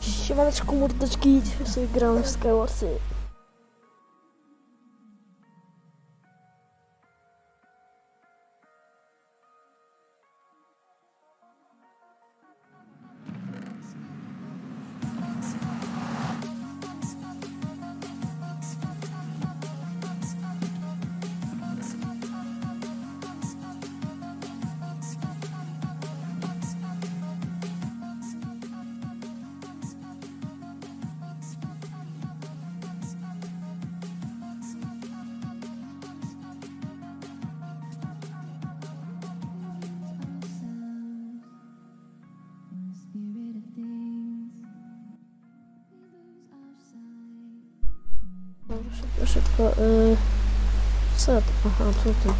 Siemaneczku mordeczki, dzisiaj gramy w Skywarsy. Dobra, szybko, szybko. Y... Co? to? Aha, tutaj.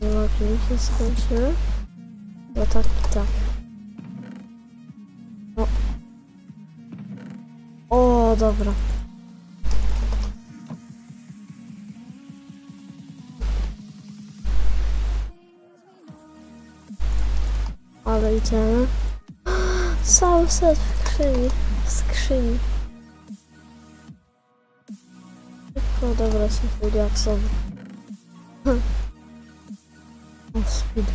Zobaczmy, mi się skończyły. No tak i tak. O. O, dobra. Ale idziemy. Cały set w skrzyni. W skrzyni. O, dobra, są full jaksowy. O, speed.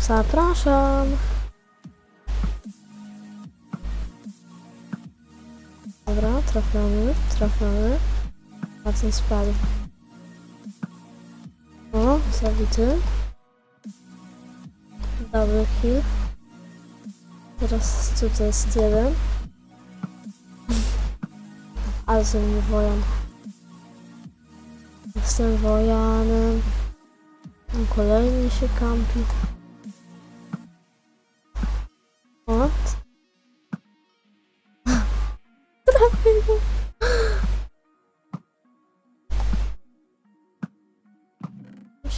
Zapraszam. Dobra, trafiamy, trafiamy. A ten spadł. O, zabity. Double kill. Teraz tutaj jest jeden. Ale ze mnie wojan. Jestem wojanem. Kolejny się kampi.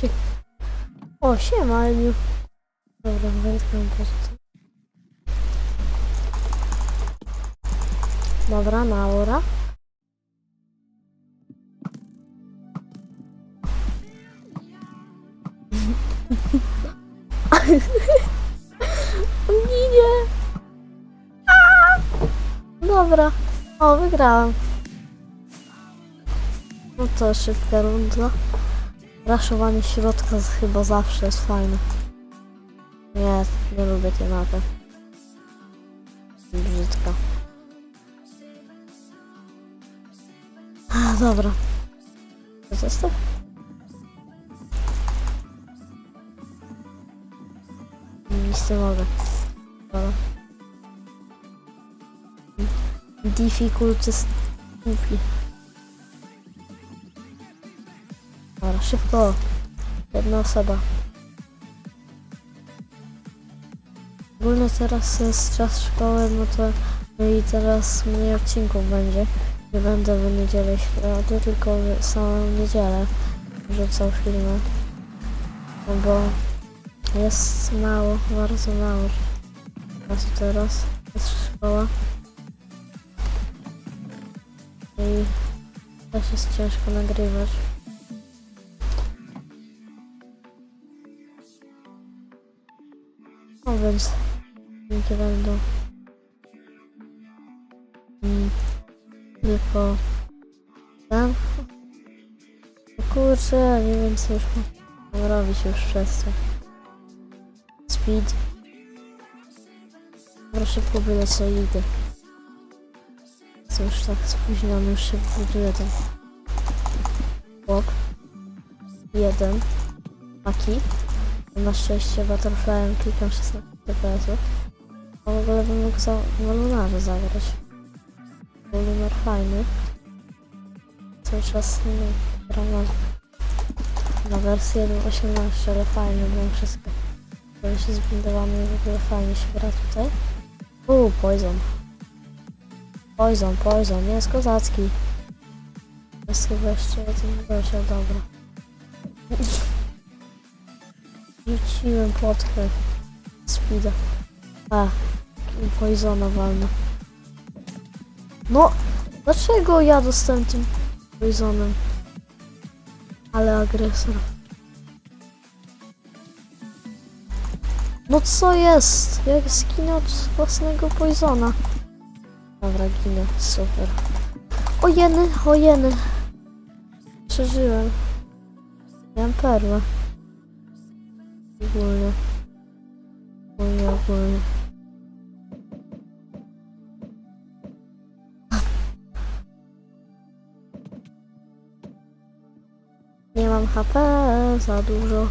Się... O, siema, Eniu. Dobra, wędkę pozycję. Dobra, Naura. Ginie! Aaa! Dobra. O, wygrałem. No to szybka runda. Raszowanie środka chyba zawsze jest fajne. Nie, nie lubię tej mapy. Brzydka. A, dobra. Co jest to? Nic nie mogę. Dobra. Difficult jest szybko. Jedna osoba. Ogólnie teraz jest czas szkoły, no to no i teraz mniej odcinków będzie. Nie będę w niedzielę środy, tylko w samą niedzielę wrzucał filmy. No bo jest mało, bardzo mało czasu teraz. Jest szkoła. I też jest ciężko nagrywać. No nie będą mm, tylko ten. O kurczę, nie wiem co już mam robić już przez to. Speed. Dobra, szybko byle co idę. Co już tak spóźniony, już się buduje ten blok. Jeden. Taki. Na szczęście Butterflyem klikam 16 FPS-ów. A w ogóle bym mógł za walunarze zagrać. Był numer fajny. Cały czas nie gram na, na wersję 1.18, ale fajny, bo wszystko. To się zbindowany i w ogóle fajnie się gra tutaj. Uuu, Poison. Poison, Poison, jest kozacki. Jest chyba jeszcze jeden gościa, dobra. Rzuciłem płotkę speeda. A, i poisona walna. No, dlaczego ja dostałem tym poisonem? Ale agresor. No co jest? Jak zginę od własnego poisona? Dobra, ginę. Super. O jeny, o jeny. Przeżyłem. Miałem perłę. Ogólnie. Ogólnie, ogólnie. Nie mam HP za dużo.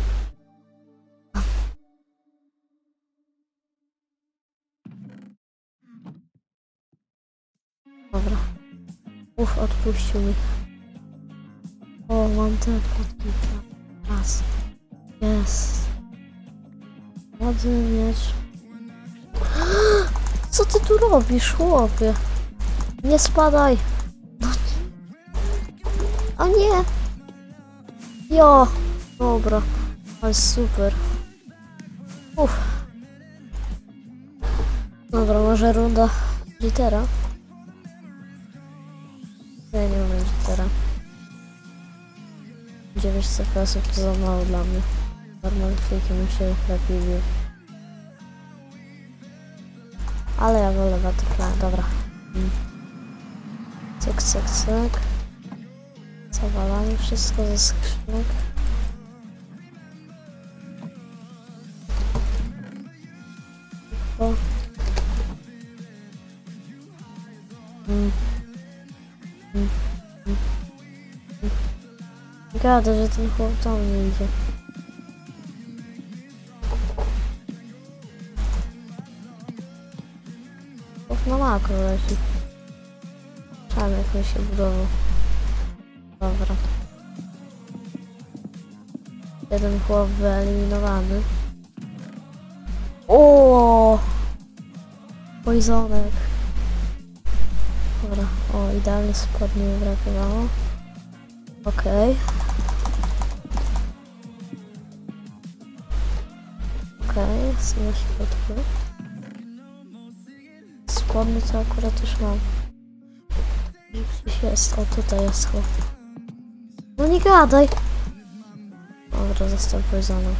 Dobra. Uf, odpuścił mi. O, mam te plotki. Raz. Jest. Ładny miecz. Co ty tu robisz, chłopie? Nie spadaj. No. O nie. Jo. Dobra. Ale super. Uff. Dobra, może runda litera. Ja nie umiem litera. 9 CPS-ów to za mało dla mnie. Klikiem się bił. Ale ja wolę Butterfly, dobra. Mm. Cyk, cyk, cyk. Zawalamy wszystko ze skrzynek. O. Mm. Mm. Mm. Mm. Gada, że ten chłop do mnie idzie. Leci. Tam jakoś się budował. Dobra. Jeden chłop wyeliminowany. O! Poisonek. Dobra, o idealnie spodnie mi brakowało. Okej. Okej, są na środku. Spodnie to akurat już mam. Gdzieś jest, o tutaj jest chłop. No nie gadaj! Dobra, został poisonem.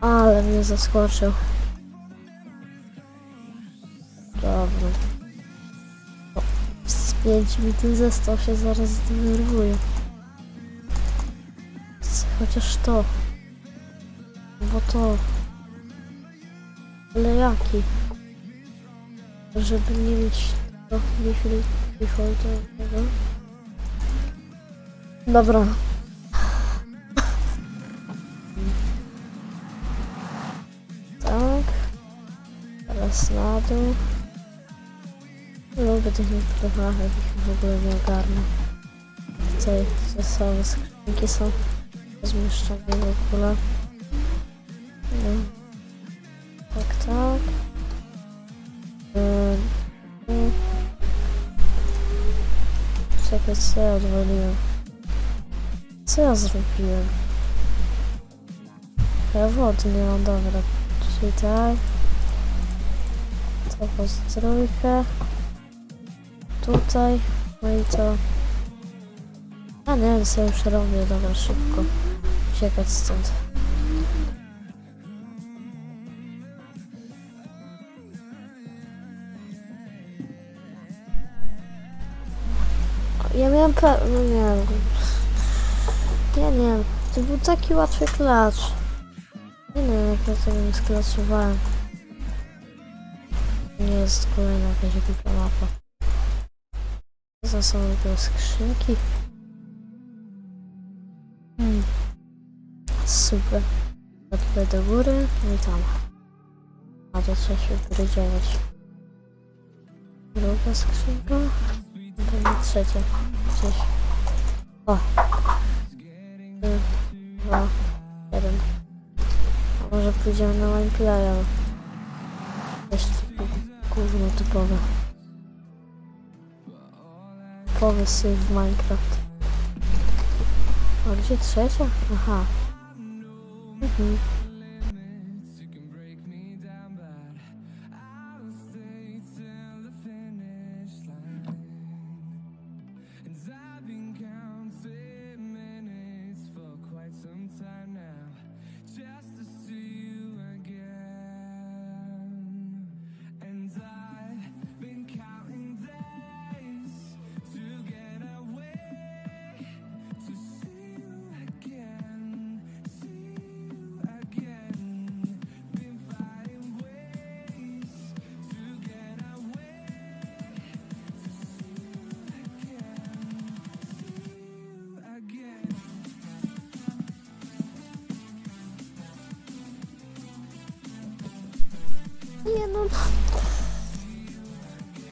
Ale mnie zaskoczył. Dobra. O, Spięć mi ten zestaw się zaraz zdenerwuje. Chociaż to. Bo to. Ale jaki? Żeby nie mieć default- defaultowego. Dobra. Tak. Teraz na dół. Lubię tych niektórych machek, ich w ogóle nie ogarnę. Tutaj zasoby skrzynki są rozmieszczone w ogóle. Czekaj, co ja odwaliłem? Co ja zrobiłem? Ja wody nie mam, dobra. Czyli tak. To pod trójkę. Tutaj. No i to. A nie co już robię, dobra, szybko. Uciekać stąd. Miałem pe... no nie wiem. Ja nie wiem. To był taki łatwy klacz. Nie wiem, jak ja tego nie sklaczowałem. Nie jest kolejna jakaś głupia mapa. Za są te skrzynki. Hmm. Super. Tutaj do góry, i tam. A to trzeba się wyrydziować. Druga skrzynka. Pewnie trzecia. Gdzieś. O. Trzy, dwa, jeden. A może pójdziemy na Wineplaya? Jeszcze gówno typowe. Typowy save w Minecraft. A gdzie trzecia? Aha. Mhm. Oops.